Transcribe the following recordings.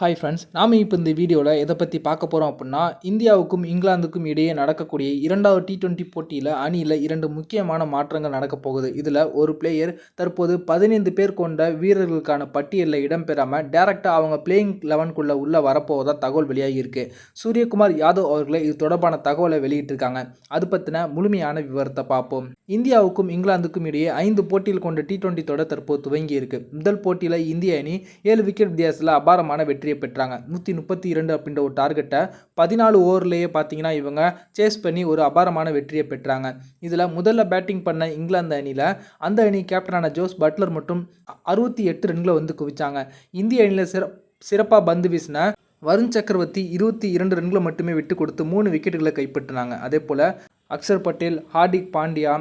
Hi friends நாம் இப்போ இந்த வீடியோவில் எதை பற்றி பார்க்க போகிறோம் அப்படின்னா இந்தியாவுக்கும் இங்கிலாந்துக்கும் இடையே நடக்கக்கூடிய இரண்டாவது டி டுவெண்ட்டி போட்டியில் அணியில் இரண்டு முக்கியமான மாற்றங்கள் நடக்க போகுது. இதில் ஒரு பிளேயர் தற்போது பதினைந்து பேர் கொண்ட வீரர்களுக்கான பட்டியலில் இடம்பெறாமல் டேரெக்டாக அவங்க பிளேயிங் லெவனுக்குள்ளே உள்ளே வரப்போவதாக தகவல் வெளியாகி இருக்கு சூரியகுமார் யாதவ் அவர்களை இது தொடர்பான தகவலை வெளியிட்டிருக்காங்க. அது பற்றின முழுமையான விவரத்தை பார்ப்போம். இந்தியாவுக்கும் இங்கிலாந்துக்கும் இடையே ஐந்து போட்டியில் கொண்ட டி டுவெண்ட்டி தொடர் தற்போது துவங்கியிருக்கு. முதல் போட்டியில் இந்திய அணி ஏழு விக்கெட் வித்தியாசத்தில் அபாரமான வெற்றி வெற்றியை பெற்றாங்க. நூற்றி முப்பத்தி இரண்டு அப்படின்ற ஒரு டார்கெட்டை பதினாலு ஓவர்லேயே பார்த்தீங்கன்னா இவங்க சேஸ் பண்ணி ஒரு அபாரமான வெற்றியை பெற்றாங்க. இதில் முதல்ல பேட்டிங் பண்ண இங்கிலாந்து அணியில் அந்த அணி கேப்டனான ஜோஸ் பட்லர் மற்றும் அறுபத்தி எட்டு ரன்களை வந்து குவிச்சாங்க. இந்திய அணியில் சிற சிறப்பாக பந்து வீசின வருண் சக்கரவர்த்தி இருபத்தி இரண்டு ரன்களை மட்டுமே விட்டு கொடுத்து மூணு விக்கெட்டுகளை கைப்பற்றினாங்க. அதே போல் அக்ஷர் பட்டேல் ஹார்திக் பாண்டியா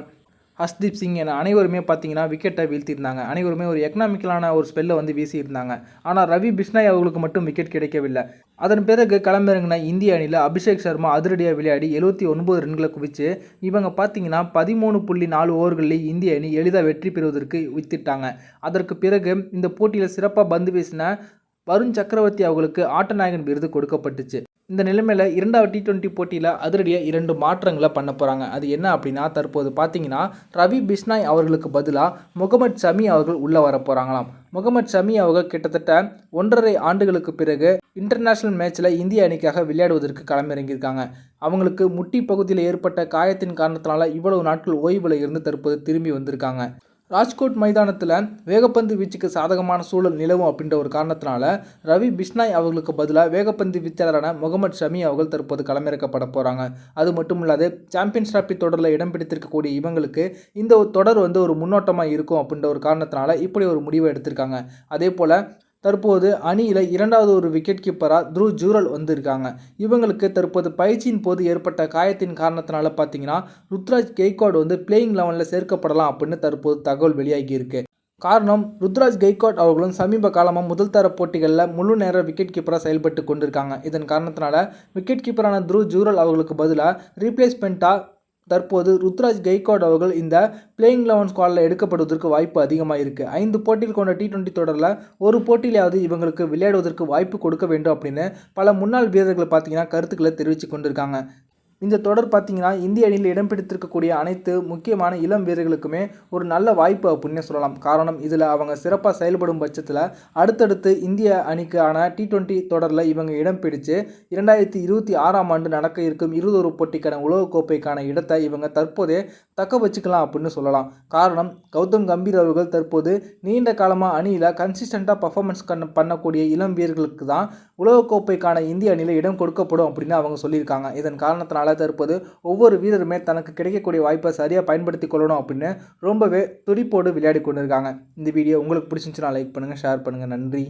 ஹஸ்தீப் சிங் என அனைவருமே பார்த்தீங்கன்னா விக்கெட்டை வீழ்த்தியிருந்தாங்க. அனைவருமே ஒரு எக்கனாமிக்கலான ஒரு ஸ்பெல்லை வந்து வீசியிருந்தாங்க. ஆனால் ரவி பிஷ்னாய் அவர்களுக்கு மட்டும் விக்கெட் கிடைக்கவில்லை. அதன் பிறகு களமிறங்கின இந்திய அணியில் அபிஷேக் சர்மா அதிரடியாக விளையாடி எழுபத்தி ஒன்பது ரன்களை குவிச்சு இவங்க பார்த்தீங்கன்னா பதிமூணு புள்ளி நாலு ஓவர்களில் இந்திய அணி எளிதாக வெற்றி பெறுவதற்கு வித்திட்டாங்க. அதற்கு பிறகு இந்த போட்டியில் சிறப்பாக பந்து வீசின வருண் சக்கரவர்த்தி அவர்களுக்கு ஆட்டநாயகன் விருது கொடுக்கப்பட்டுச்சு. இந்த நிலைமையில் இரண்டாவது டி டுவெண்ட்டி போட்டியில் அதிரடியாக இரண்டு மாற்றங்களை பண்ண போகிறாங்க அது என்ன அப்படின்னா தற்போது பார்த்தீங்கன்னா ரவி பிஷ்னாய் அவர்களுக்கு பதிலாக முகமது ஷமி அவர்கள் உள்ளே வர போகிறாங்களாம் முகமது ஷமி அவர்கள் கிட்டத்தட்ட ஒன்றரை ஆண்டுகளுக்கு பிறகு இன்டர்நேஷ்னல் மேட்ச்சில் இந்திய அணிக்காக விளையாடுவதற்கு களமிறங்கியிருக்காங்க. அவங்களுக்கு முட்டி பகுதியில் ஏற்பட்ட காயத்தின் காரணத்தினால இவ்வளவு நாட்கள் ஓய்வில் இருந்து தற்போது திரும்பி வந்திருக்காங்க. ராஜ்கோட் மைதானத்தில் வேகப்பந்து வீச்சுக்கு சாதகமான சூழல் நிலவும் அப்படின்ற ஒரு காரணத்தினால ரவி பிஷ்னாய் அவர்களுக்கு பதிலாக வேகப்பந்து வீச்சாளரான முகமது ஷமி அவர்கள் தற்போது களமிறக்கப்பட போகிறாங்க அது மட்டும் இல்லாது சாம்பியன்ஸ் டிராபி தொடரில் இடம் பிடித்திருக்கக்கூடிய இவங்களுக்கு இந்த தொடர் வந்து ஒரு முன்னோட்டமாக இருக்கும் அப்படின்ற ஒரு காரணத்தினால இப்படி ஒரு முடிவை எடுத்திருக்காங்க. அதே போல் தற்போது அணியில் இரண்டாவது ஒரு விக்கெட் கீப்பராக த்ரூ ஜூரல் வந்திருக்காங்க. இவங்களுக்கு தற்போது பயிற்சியின் போது ஏற்பட்ட காயத்தின் காரணத்தினால பார்த்தீங்கன்னா ருத்ராஜ் கெய்காட் வந்து பிளேயிங் லெவனில் சேர்க்கப்படலாம் அப்படின்னு தற்போது தகவல் வெளியாகி இருக்கு. காரணம் ருத்ராஜ் கெய்காட் அவர்களும் சமீப காலமாக முதல் தர போட்டிகளில் முழு நேர விக்கெட் கீப்பராக செயல்பட்டு கொண்டிருக்காங்க. இதன் காரணத்தினால விக்கெட் கீப்பரான த்ரூ ஜூரல் அவர்களுக்கு பதிலாக ரீப்ளேஸ்மெண்ட்டாக தற்போது ருத்ராஜ் கெய்கோட் அவர்கள் இந்த பிளேயிங் லெவன் ஸ்குவாடில் எடுக்கப்படுவதற்கு வாய்ப்பு அதிகமாக இருக்குது ஐந்து போட்டியில் கொண்ட டி டுவெண்ட்டி தொடரில் ஒரு போட்டியிலாவது இவங்களுக்கு விளையாடுவதற்கு வாய்ப்பு கொடுக்க வேண்டும் அப்படின்னு பல முன்னாள் வீரர்கள் பார்த்தீங்கன்னா கருத்துக்களை தெரிவித்து கொண்டிருக்காங்க. இந்த தொடர் பார்த்தீங்கன்னா இந்திய அணியில் இடம் பிடித்திருக்கக்கூடிய அனைத்து முக்கியமான இளம் வீரர்களுக்குமே ஒரு நல்ல வாய்ப்பு அப்படின்னு சொல்லலாம். காரணம் இதில் அவங்க சிறப்பாக செயல்படும் பட்சத்தில் அடுத்தடுத்து இந்திய அணிக்கான டி டுவெண்ட்டி தொடரில் இவங்க இடம் பிடித்து இரண்டாயிரத்தி இருபத்தி ஆறாம் ஆண்டு நடக்க இருக்கும் இருபதொரு போட்டிக்கான உலகக்கோப்பைக்கான இடத்தை இவங்க தற்போதே தக்க வச்சுக்கலாம் அப்படின்னு சொல்லலாம். காரணம் கௌதம் கம்பீர் அவர்கள் தற்போது நீண்ட காலமாக அணியில் கன்சிஸ்டண்ட்டாக பர்ஃபார்மன்ஸ் கண் பண்ணக்கூடிய இளம் வீரர்களுக்கு தான் உலகக்கோப்பைக்கான இந்திய அணியில் இடம் கொடுக்கப்படும் அப்படின்னு அவங்க சொல்லியிருக்காங்க. இதன் காரணத்தினால தற்போது ஒவ்வொரு வீரருமே தனக்கு கிடைக்கக்கூடிய வாய்ப்பை சரியாக பயன்படுத்தி கொள்ளணும் அப்படின்னு ரொம்பவே துடிப்போடு விளையாடி கொண்டிருக்காங்க. இந்த வீடியோ உங்களுக்கு பிடிச்சிருந்துச்சுன்னா லைக் பண்ணுங்கள் ஷேர் பண்ணுங்கள் நன்றி.